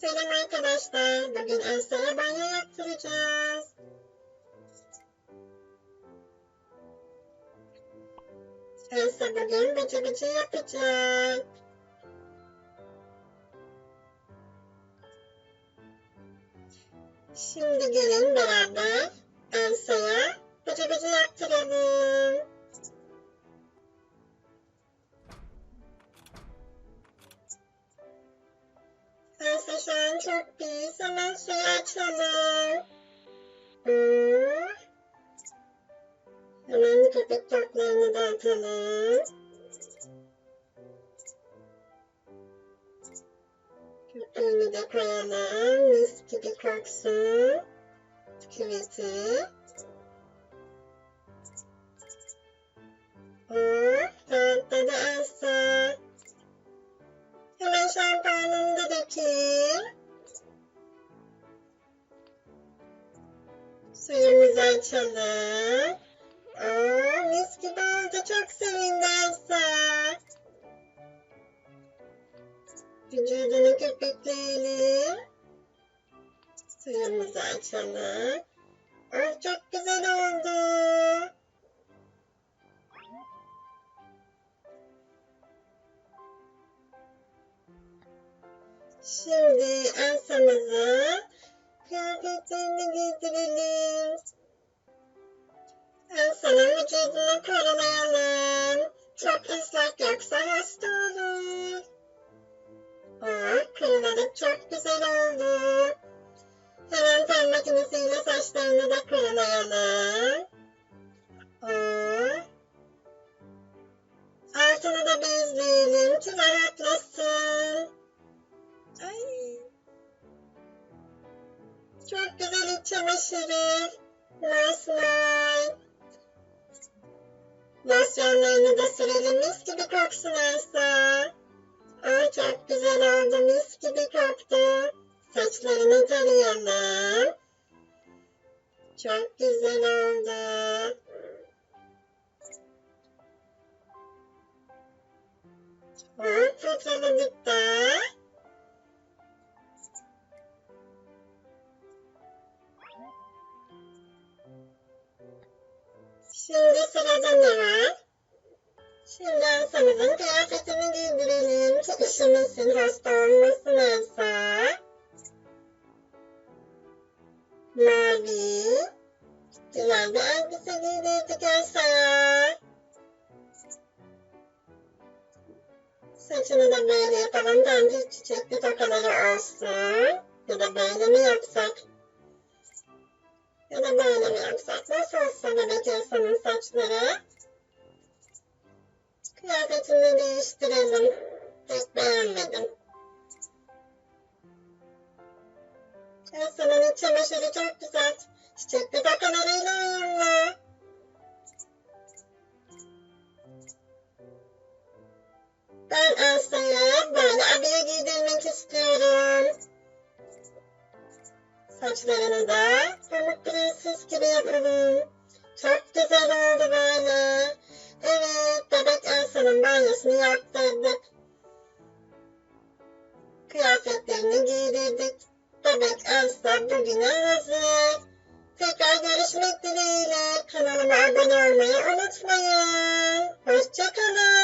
Selam arkadaşlar. Bugün Elsa'ya banyo yaptıracağız. Elsa bugün bıcı bıcı yapacak. Şimdi gelin beraber Elsa'ya bıcı bıcı yaptıralım. Çok pis. Hemen suyu açalım. Hmm. Hemen köpek toplarını da atalım. Köpeğini de koyalım. Mis gibi koksun. Küveti. Suyumuzu açalım. Aa, mis gibi oldu. Çok sevindi Elsa. Vücudunu köpükleyelim. Suyumuzu açalım. Oh, çok güzel oldu. Şimdi Elsa'mızı kıyafetlerini giydirelim. Elsa'nın vücudunu korumayalım. Çok ıslak yoksa hasta olur. Oh, kuruladık çok güzel oldu. Hemen fön makinesiyle saçlarını da kurulayalım. Oh. Altını da bezleyelim ki rahatlasın. Çok güzel iç çamaşırı. Masmay. Losyonlarını da sürelim mis gibi koksun Elsa. Ay çok güzel oldu mis gibi koktu. Saçlarını tarayalım. Çok güzel oldu. Hop fırçaladık da. Şimdi sırada ne var? Şimdi Elsa'mızın kıyafetini giydirelim. Ki üşümesin, hasta olmasın Elsa. Mavi. Güzel bir elbise giydirdik Elsa'ya. Saçını da böyle yapalım. Bence çiçekli tokaları olsun. Ya da böyle mi yapsak? Da böyle yapsak? Nasıl olsa bebek Elsa'nın saçları? Kıyafetini değiştirelim. Pek beğenmedim. Elsa'nın iç çamaşırı çok güzel. Çiçekli tokalarıyla uyumlu. Ben Elsa'ya böyle abiye giydirmek istiyorum. Saçlarını da pamuk prenses gibi yapalım. Çok güzel oldu böyle. Evet, bebek Elsa'nın banyosunu yaptırdık. Kıyafetlerini giydirdik. Bebek Elsa bugüne hazır. Tekrar görüşmek dileğiyle. Kanalıma abone olmayı unutmayın. Hoşçakalın.